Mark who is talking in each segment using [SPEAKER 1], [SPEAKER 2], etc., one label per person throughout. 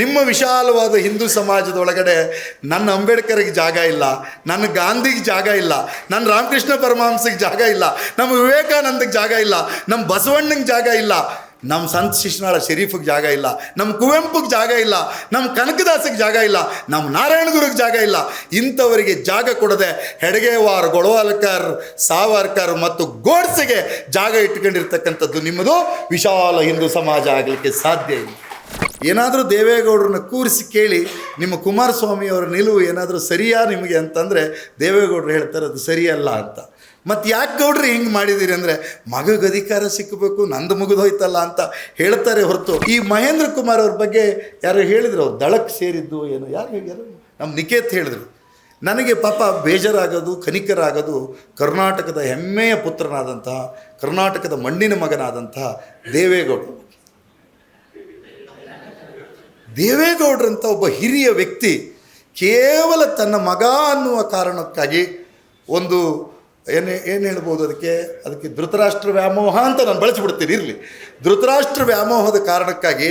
[SPEAKER 1] ನಿಮ್ಮ ವಿಶಾಲವಾದ ಹಿಂದೂ ಸಮಾಜದ ಒಳಗಡೆ ನನ್ನ ಅಂಬೇಡ್ಕರ್ಗೆ ಜಾಗ ಇಲ್ಲ, ನನ್ನ ಗಾಂಧಿಗೆ ಜಾಗ ಇಲ್ಲ, ನನ್ನ ರಾಮಕೃಷ್ಣ ಪರಮಹಂಸಿಗೆ ಜಾಗ ಇಲ್ಲ, ನಮ್ಮ ವಿವೇಕಾನಂದಕ್ಕೆ ಜಾಗ ಇಲ್ಲ, ನಮ್ಮ ಬಸವಣ್ಣಂಗೆ ಜಾಗ ಇಲ್ಲ, ನಮ್ಮ ಸಂತ ಶಿಶುನಾಳ ಶರೀಫಿಗೆ ಜಾಗ ಇಲ್ಲ, ನಮ್ಮ ಕುವೆಂಪುಗೆ ಜಾಗ ಇಲ್ಲ, ನಮ್ಮ ಕನಕದಾಸಿಗೆ ಜಾಗ ಇಲ್ಲ, ನಮ್ಮ ನಾರಾಯಣಗುರಿಗೆ ಜಾಗ ಇಲ್ಲ. ಇಂಥವರಿಗೆ ಜಾಗ ಕೊಡದೆ ಹೆಡಗೇವಾರ್, ಗೊಳವಾಲ್ಕರ್, ಸಾವರ್ಕರ್ ಮತ್ತು ಗೋಡ್ಸೆಗೆ ಜಾಗ ಇಟ್ಕೊಂಡಿರ್ತಕ್ಕಂಥದ್ದು ನಿಮ್ಮದು ವಿಶಾಲ ಹಿಂದೂ ಸಮಾಜ ಆಗಲಿಕ್ಕೆ ಸಾಧ್ಯ ಇಲ್ಲ. ಏನಾದರೂ ದೇವೇಗೌಡರನ್ನ ಕೂರಿಸಿ ಕೇಳಿ ನಿಮ್ಮ ಕುಮಾರಸ್ವಾಮಿ ಅವರ ನಿಲುವು ಏನಾದರೂ ಸರಿಯಾ ನಿಮಗೆ ಅಂತಂದರೆ ದೇವೇಗೌಡರು ಹೇಳ್ತಾರೆ ಅದು ಸರಿಯಲ್ಲ ಅಂತ. ಮತ್ತು ಯಾಕೆ ಗೌಡ್ರಿ ಹಿಂಗೆ ಮಾಡಿದ್ದೀರಿ ಅಂದರೆ ಮಗಗೆ ಅಧಿಕಾರ ಸಿಕ್ಕಬೇಕು ನಂದು ಮುಗಿದೋಯ್ತಲ್ಲ ಅಂತ ಹೇಳ್ತಾರೆ ಹೊರತು. ಈ ಮಹೇಂದ್ರ ಕುಮಾರ್ ಅವ್ರ ಬಗ್ಗೆ ಯಾರು ಹೇಳಿದ್ರು, ಅವ್ರು ದಳಕ್ಕೆ ಸೇರಿದ್ದು ಏನು, ಯಾರು ಹೇಳ್ಯಾರು ನಮ್ಮ ನಿಕೇತ್ ಹೇಳಿದ್ರು. ನನಗೆ ಪಾಪ ಬೇಜಾರಾಗೋದು, ಕನಿಕರಾಗೋದು ಕರ್ನಾಟಕದ ಹೆಮ್ಮೆಯ ಪುತ್ರನಾದಂತಹ, ಕರ್ನಾಟಕದ ಮಣ್ಣಿನ ಮಗನಾದಂತಹ ದೇವೇಗೌಡರು. ದೇವೇಗೌಡರಂಥ ಒಬ್ಬ ಹಿರಿಯ ವ್ಯಕ್ತಿ ಕೇವಲ ತನ್ನ ಮಗ ಅನ್ನುವ ಕಾರಣಕ್ಕಾಗಿ ಒಂದು ಏನು ಏನು ಹೇಳ್ಬೋದು ಅದಕ್ಕೆ? ಅದಕ್ಕೆ ಧೃತರಾಷ್ಟ್ರ ವ್ಯಾಮೋಹ ಅಂತ ನಾನು ಬಳಸಿಬಿಡ್ತೀನಿ, ಇರಲಿ. ಧೃತರಾಷ್ಟ್ರ ವ್ಯಾಮೋಹದ ಕಾರಣಕ್ಕಾಗಿ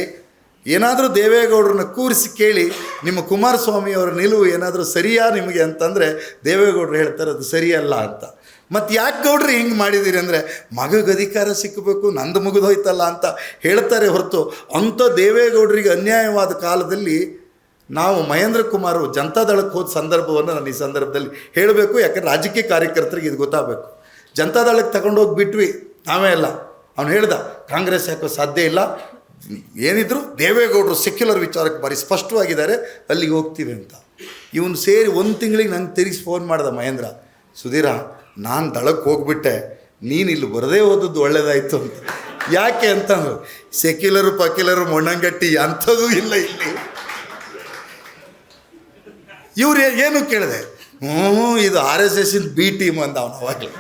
[SPEAKER 1] ಏನಾದರೂ ದೇವೇಗೌಡರನ್ನ ಕೂರಿಸಿ ಕೇಳಿ ನಿಮ್ಮ ಕುಮಾರಸ್ವಾಮಿಯವರ ನಿಲುವು ಏನಾದರೂ ಸರಿಯಾ ನಿಮಗೆ ಅಂತಂದರೆ ದೇವೇಗೌಡರು ಹೇಳ್ತಾರೆ, ಅದು ಸರಿಯಲ್ಲ ಅಂತ. ಮತ್ತು ಯಾಕೆ ಗೌಡ್ರಿ ಹಿಂಗೆ ಮಾಡಿದ್ದೀರಿ ಅಂದರೆ, ಮಗಗೆ ಅಧಿಕಾರ ಸಿಕ್ಕಬೇಕು ನಂದು ಮುಗಿದೋಯ್ತಲ್ಲ ಅಂತ ಹೇಳ್ತಾರೆ ಹೊರತು ಅಂಥ ದೇವೇಗೌಡರಿಗೆ ಅನ್ಯಾಯವಾದ ಕಾಲದಲ್ಲಿ ನಾವು ಮಹೇಂದ್ರ ಕುಮಾರ್ ಜನತಾದಳಕ್ಕೆ ಹೋದ ಸಂದರ್ಭವನ್ನು ನಾನು ಈ ಸಂದರ್ಭದಲ್ಲಿ ಹೇಳಬೇಕು, ಯಾಕಂದ್ರೆ ರಾಜಕೀಯ ಕಾರ್ಯಕರ್ತರಿಗೆ ಇದು ಗೊತ್ತಾಗಬೇಕು. ಜನತಾದಳಕ್ಕೆ ತಗೊಂಡೋಗಿ ಬಿಟ್ವಿ, ನಾವೇ ಅಲ್ಲ. ಅವನು ಹೇಳ್ದ, ಕಾಂಗ್ರೆಸ್ ಯಾಕೋ ಸಾಧ್ಯ ಇಲ್ಲ, ಏನಿದ್ರು ದೇವೇಗೌಡರು ಸೆಕ್ಯುಲರ್ ವಿಚಾರಕ್ಕೆ ಭಾರಿ ಸ್ಪಷ್ಟವಾಗಿದ್ದಾರೆ, ಅಲ್ಲಿಗೆ ಹೋಗ್ತೀವಿ ಅಂತ. ಇವನು ಸೇರಿ ಒಂದು ತಿಂಗಳಿಗೆ ನಂಗೆ ತಿರುಗಿಸಿ ಫೋನ್ ಮಾಡ್ದೆ ಮಹೇಂದ್ರ, ಸುಧೀರ ನಾನು ದಳಕ್ಕೆ ಹೋಗ್ಬಿಟ್ಟೆ, ನೀನು ಇಲ್ಲಿ ಬರದೇ ಹೋದದ್ದು ಒಳ್ಳೇದಾಯಿತು ಅಂತ. ಯಾಕೆ ಅಂತಂದ್ರು ಸೆಕ್ಯುಲರು ಪಕ್ಯುಲರು ಮೊಣ್ಣಂಗಟ್ಟಿ ಅಂಥದ್ದು ಇಲ್ಲ ಇಲ್ಲಿ. ಇವ್ರು ಏನು ಕೇಳಿದೆ? ಹ್ಞೂ ಇದು ಆರ್ ಎಸ್ ಎಸ್ಸಿನ ಬಿ ಟೀಮ್ ಅಂದ ಅವನು ಅವಾಗಲೇ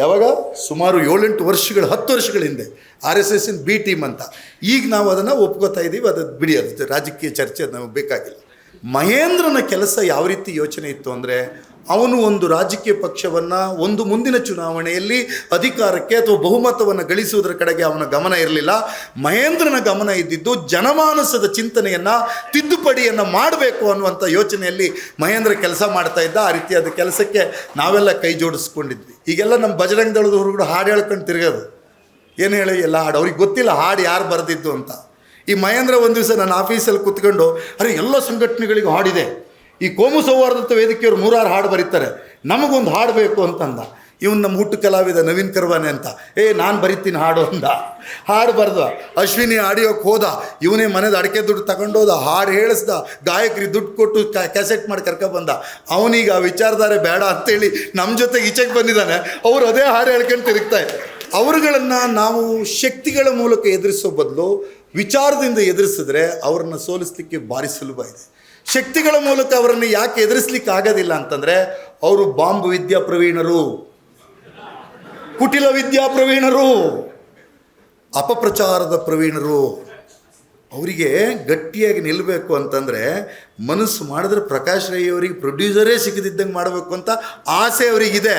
[SPEAKER 1] ಯಾವಾಗ? ಸುಮಾರು ಏಳೆಂಟು ವರ್ಷಗಳು, ಹತ್ತು ವರ್ಷಗಳ ಹಿಂದೆ ಆರ್ ಎಸ್ ಎಸ್ಸಿನ ಬಿ ಟೀಮ್ ಅಂತ. ಈಗ ನಾವು ಅದನ್ನು ಒಪ್ಕೋತಾ ಇದ್ದೀವಿ ಅದು ಬಿಡಿ, ಅದು ರಾಜಕೀಯ ಚರ್ಚೆ ನಮಗೆ ಬೇಕಾಗಿಲ್ಲ. ಮಹೇಂದ್ರನ ಕೆಲಸ ಯಾವ ರೀತಿ ಯೋಚನೆ ಇತ್ತು ಅಂದರೆ ಅವನು ಒಂದು ರಾಜಕೀಯ ಪಕ್ಷವನ್ನು ಒಂದು ಮುಂದಿನ ಚುನಾವಣೆಯಲ್ಲಿ ಅಧಿಕಾರಕ್ಕೆ ಅಥವಾ ಬಹುಮತವನ್ನು ಗಳಿಸುವುದರ ಕಡೆಗೆ ಅವನ ಗಮನ ಇರಲಿಲ್ಲ. ಮಹೇಂದ್ರನ ಗಮನ ಇದ್ದಿದ್ದು ಜನಮಾನಸದ ಚಿಂತನೆಯನ್ನು, ತಿದ್ದುಪಡಿಯನ್ನು ಮಾಡಬೇಕು ಅನ್ನುವಂಥ ಯೋಚನೆಯಲ್ಲಿ ಮಹೇಂದ್ರ ಕೆಲಸ ಮಾಡ್ತಾ ಇದ್ದ. ಆ ರೀತಿಯಾದ ಕೆಲಸಕ್ಕೆ ನಾವೆಲ್ಲ ಕೈ ಜೋಡಿಸ್ಕೊಂಡಿದ್ವಿ. ಈಗೆಲ್ಲ ನಮ್ಮ ಬಜರಂಗ ದಳದ ಹೊರಗಡೆ ಹಾಡು ಹೇಳ್ಕೊಂಡು ತಿರುಗೋದು. ಏನು ಹೇಳಿ ಎಲ್ಲ ಹಾಡು? ಅವ್ರಿಗೆ ಗೊತ್ತಿಲ್ಲ ಹಾಡು ಯಾರು ಬರೆದಿದ್ದು ಅಂತ. ಈ ಮಹೇಂದ್ರ ಒಂದು ದಿವಸ ನನ್ನ ಆಫೀಸಲ್ಲಿ ಕೂತ್ಕೊಂಡು, ಅರೆ, ಎಲ್ಲ ಸಂಘಟನೆಗಳಿಗೂ ಹಾಡಿದೆ. ಈ ಕೋಮು ಸೌಹಾರ್ದತ ವೇದಿಕೆಯವರು ನೂರಾರು ಹಾಡು ಬರೀತಾರೆ. ನಮಗೊಂದು ಹಾಡು ಬೇಕು ಅಂತಂದ. ಇವನು ನಮ್ಮ ಹುಟ್ಟು ಕಲಾವಿದ ನವೀನ್ ಕರ್ವಾನೆ ಅಂತ. ಏ, ನಾನು ಬರಿತೀನಿ ಹಾಡು ಅಂದ. ಹಾಡು ಬರ್ದ. ಅಶ್ವಿನಿ ಆಡಿಯೋಕ್ಕೆ ಹೋದ. ಇವನೇ ಮನೇದು ಅಡಿಕೆ ದುಡ್ಡು ತಗೊಂಡೋದ. ಹಾಡು ಹೇಳಿಸ್ದ. ಗಾಯಕ್ರಿ ದುಡ್ಡು ಕೊಟ್ಟು ಕ್ಯಾಸೆಟ್ ಮಾಡಿ ಕರ್ಕೊಬಂದ ಅವನೀಗ ಆ ವಿಚಾರಧಾರೆ ಬೇಡ ಅಂತೇಳಿ ನಮ್ಮ ಜೊತೆಗೆ ಈಚೆಗೆ ಬಂದಿದ್ದಾನೆ. ಅವರು ಅದೇ ಹಾಡು ಹೇಳ್ಕೊಂಡು ತಿರುಗ್ತಾ ಇದ್ದಾರೆ ಅವರುಗಳನ್ನು ನಾವು ಶಕ್ತಿಗಳ ಮೂಲಕ ಎದುರಿಸೋ ಬದಲು ವಿಚಾರದಿಂದ ಎದುರಿಸಿದ್ರೆ ಅವ್ರನ್ನ ಸೋಲಿಸ್ಲಿಕ್ಕೆ ಭಾರಿ ಸುಲಭ ಇದೆ. ಶಕ್ತಿಗಳ ಮೂಲಕ ಅವರನ್ನು ಯಾಕೆ ಎದುರಿಸ್ಲಿಕ್ಕೆ ಆಗೋದಿಲ್ಲ ಅಂತಂದರೆ ಅವರು ಬಾಂಬ್ ವಿದ್ಯಾ ಪ್ರವೀಣರು, ಕುಟಿಲ ವಿದ್ಯಾ ಪ್ರವೀಣರು, ಅಪಪ್ರಚಾರದ ಪ್ರವೀಣರು. ಅವರಿಗೆ ಗಟ್ಟಿಯಾಗಿ ನಿಲ್ಲಬೇಕು ಅಂತಂದರೆ ಮನಸ್ಸು ಮಾಡಿದ್ರೆ ಪ್ರಕಾಶ್ ರೈ ಅವರಿಗೆ ಪ್ರೊಡ್ಯೂಸರೇ ಸಿಗದಿದ್ದಂಗೆ ಮಾಡಬೇಕು ಅಂತ ಆಸೆ ಅವರಿಗಿದೆ.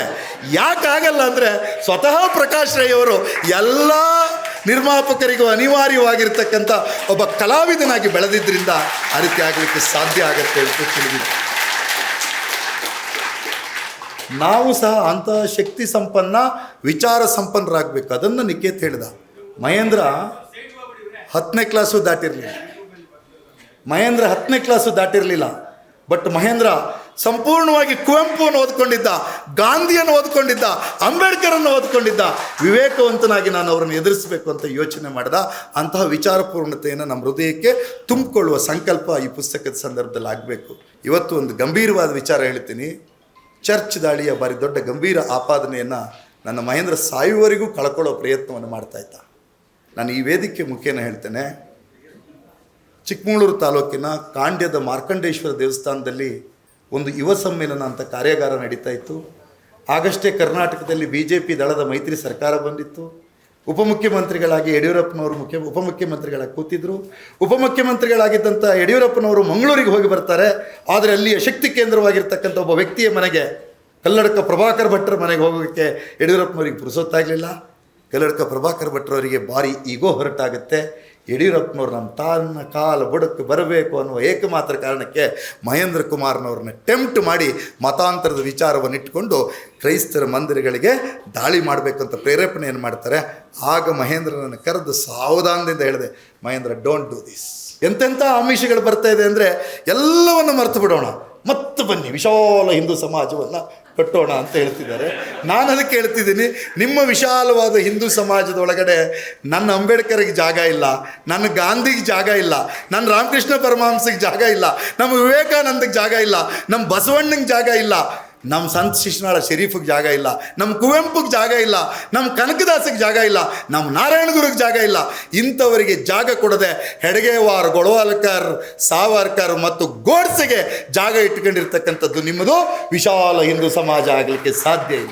[SPEAKER 1] ಯಾಕಾಗಲ್ಲ ಅಂದರೆ ಸ್ವತಃ ಪ್ರಕಾಶ್ ರೈ ಅವರು ಎಲ್ಲ ನಿರ್ಮಾಪಕರಿಗೂ ಅನಿವಾರ್ಯವಾಗಿರ್ತಕ್ಕಂಥ ಒಬ್ಬ ಕಲಾವಿದನಾಗಿ ಬೆಳೆದಿದ್ದರಿಂದ ಆ ರೀತಿ ಆಗಲಿಕ್ಕೆ ಸಾಧ್ಯ ಆಗುತ್ತೆ ಅಂತ ತಿಳಿದಿದೆ. ನಾವು ಸಹ ಅಂತಹ ಶಕ್ತಿ ಸಂಪನ್ನ, ವಿಚಾರ ಸಂಪನ್ನರಾಗಬೇಕು. ಅದನ್ನು ನಿಕೇತ್ ಹೇಳಿದ. ಮಹೇಂದ್ರ ಹತ್ತನೇ ಕ್ಲಾಸು ದಾಟಿರಲಿಲ್ಲ. ಮಹೇಂದ್ರ ಹತ್ತನೇ ಕ್ಲಾಸು ದಾಟಿರಲಿಲ್ಲ. ಬಟ್ ಮಹೇಂದ್ರ ಸಂಪೂರ್ಣವಾಗಿ ಕುವೆಂಪುವನ್ನು ಓದ್ಕೊಂಡಿದ್ದ, ಗಾಂಧಿಯನ್ನು ಓದ್ಕೊಂಡಿದ್ದ, ಅಂಬೇಡ್ಕರನ್ನು ಓದ್ಕೊಂಡಿದ್ದ, ವಿವೇಕವಂತನಾಗಿ ನಾನು ಅವರನ್ನು ಎದುರಿಸಬೇಕು ಅಂತ ಯೋಚನೆ ಮಾಡಿದ, ಅಂತಹ ವಿಚಾರಪೂರ್ಣತೆಯನ್ನು ನಮ್ಮ ಹೃದಯಕ್ಕೆ ತುಂಬಿಕೊಳ್ಳುವ ಸಂಕಲ್ಪ ಈ ಪುಸ್ತಕದ ಸಂದರ್ಭದಲ್ಲಿ ಆಗಬೇಕು. ಇವತ್ತು ಒಂದು ಗಂಭೀರವಾದ ವಿಚಾರ ಹೇಳ್ತೀನಿ. ಚರ್ಚ್ ದಾಳಿಯ ಬಾರಿ ದೊಡ್ಡ ಗಂಭೀರ ಆಪಾದನೆಯನ್ನು ನನ್ನ ಮಹೇಂದ್ರ ಸಾಯುವವರೆಗೂ ಕಳ್ಕೊಳ್ಳೋ ಪ್ರಯತ್ನವನ್ನು ಮಾಡ್ತಾ ಇದ್ದ. ನಾನು ಈ ವೇದಿಕೆ ಮುಖೇನ ಹೇಳ್ತೇನೆ. ಚಿಕ್ಕಮಗಳೂರು ತಾಲೂಕಿನ ಕಾಂಡ್ಯದ ಮಾರ್ಕಂಡೇಶ್ವರ ದೇವಸ್ಥಾನದಲ್ಲಿ ಒಂದು ಯುವ ಸಮ್ಮೇಳನ ಅಂತ ಕಾರ್ಯಾಗಾರ ನಡೀತಾ ಇತ್ತು. ಆಗಷ್ಟೇ ಕರ್ನಾಟಕದಲ್ಲಿ ಬಿ ಜೆ ಪಿ ದಳದ ಮೈತ್ರಿ ಸರ್ಕಾರ ಬಂದಿತ್ತು. ಉಪಮುಖ್ಯಮಂತ್ರಿಗಳಾಗಿ ಯಡಿಯೂರಪ್ಪನವರು ಮುಖ್ಯ ಉಪಮುಖ್ಯಮಂತ್ರಿಗಳಾಗಿ ಕೂತಿದ್ರು. ಉಪಮುಖ್ಯಮಂತ್ರಿಗಳಾಗಿದ್ದಂಥ ಯಡಿಯೂರಪ್ಪನವರು ಮಂಗಳೂರಿಗೆ ಹೋಗಿ ಬರ್ತಾರೆ. ಆದರೆ ಅಲ್ಲಿಯ ಶಕ್ತಿ ಕೇಂದ್ರವಾಗಿರ್ತಕ್ಕಂಥ ಒಬ್ಬ ವ್ಯಕ್ತಿಯ ಮನೆಗೆ ಕಲ್ಲಡಕ ಪ್ರಭಾಕರ್ ಭಟ್ರ ಮನೆಗೆ ಹೋಗೋಕ್ಕೆ ಯಡಿಯೂರಪ್ಪನವರಿಗೆ ಪುರುಸೊತ್ತಾಗಲಿಲ್ಲ. ಕಲ್ಲಡಕ ಪ್ರಭಾಕರ್ ಭಟ್ರವರಿಗೆ ಭಾರಿ ಈಗೋ ಹೊರಟಾಗುತ್ತೆ. ಯಡಿಯೂರಪ್ಪನವ್ರು ನಮ್ಮ ತಾನ ಕಾಲ ಬುಡಕ್ಕೆ ಬರಬೇಕು ಅನ್ನುವ ಏಕಮಾತ್ರ ಕಾರಣಕ್ಕೆ ಮಹೇಂದ್ರ ಕುಮಾರ್ನವ್ರನ್ನ ಟೆಂಪ್ಟ್ ಮಾಡಿ ಮತಾಂತರದ ವಿಚಾರವನ್ನು ಇಟ್ಟುಕೊಂಡು ಕ್ರೈಸ್ತರ ಮಂದಿರಗಳಿಗೆ ದಾಳಿ ಮಾಡಬೇಕಂತ ಪ್ರೇರೇಪಣೆಯನ್ನು ಮಾಡ್ತಾರೆ. ಆಗ ಮಹೇಂದ್ರನನ್ನು ಕರೆದು ಸಾವಧಾನದಿಂದ ಹೇಳಿದೆ, ಮಹೇಂದ್ರ ಡೋಂಟ್ ಡೂ ದಿಸ್ ಎಂತೆಂಥ ಆಮಿಷಗಳು ಬರ್ತಾ ಇದೆ ಅಂದರೆ ಎಲ್ಲವನ್ನು ಮರೆತು ಬಿಡೋಣ. ಮತ್ತೆ ಬನ್ನಿ, ವಿಶಾಲ ಹಿಂದೂ ಸಮಾಜವನ್ನು ಕಟ್ಟೋಣ ಅಂತ ಹೇಳ್ತಿದ್ದಾರೆ. ನಾನು ಅದಕ್ಕೆ ಹೇಳ್ತಿದ್ದೀನಿ, ನಿಮ್ಮ ವಿಶಾಲವಾದ ಹಿಂದೂ ಸಮಾಜದ ಒಳಗಡೆ ನನ್ನ ಅಂಬೇಡ್ಕರ್ಗೆ ಜಾಗ ಇಲ್ಲ, ನನ್ನ ಗಾಂಧಿಗೆ ಜಾಗ ಇಲ್ಲ, ನನ್ನ ರಾಮಕೃಷ್ಣ ಪರಮಹಂಸಗೆ ಜಾಗ ಇಲ್ಲ, ನಮ್ಮ ವಿವೇಕಾನಂದಕ್ಕೆ ಜಾಗ ಇಲ್ಲ, ನಮ್ಮ ಬಸವಣ್ಣಂಗೆ ಜಾಗ ಇಲ್ಲ. ನಮ್ಮ ಸಂತ ಶಿಶುನಾಳ ಶರೀಫಿಗೆ ಜಾಗ ಇಲ್ಲ ನಮ್ಮ ಕುವೆಂಪುಗೆ ಜಾಗ ಇಲ್ಲ ನಮ್ಮ ಕನಕದಾಸಿಗೆ ಜಾಗ ಇಲ್ಲ ನಮ್ಮ ನಾರಾಯಣಗುರಿಗೆ ಜಾಗ ಇಲ್ಲ. ಇಂಥವರಿಗೆ ಜಾಗ ಕೊಡದೆ ಹೆಡಗೇವಾರ್, ಗೊಳವಾಲ್ಕರ್, ಸಾವರ್ಕರ್ ಮತ್ತು ಗೋಡ್ಸೆಗೆ ಜಾಗ ಇಟ್ಕೊಂಡಿರ್ತಕ್ಕಂಥದ್ದು ನಿಮ್ಮದು ವಿಶಾಲ ಹಿಂದೂ ಸಮಾಜ ಆಗಲಿಕ್ಕೆ ಸಾಧ್ಯ ಇಲ್ಲ.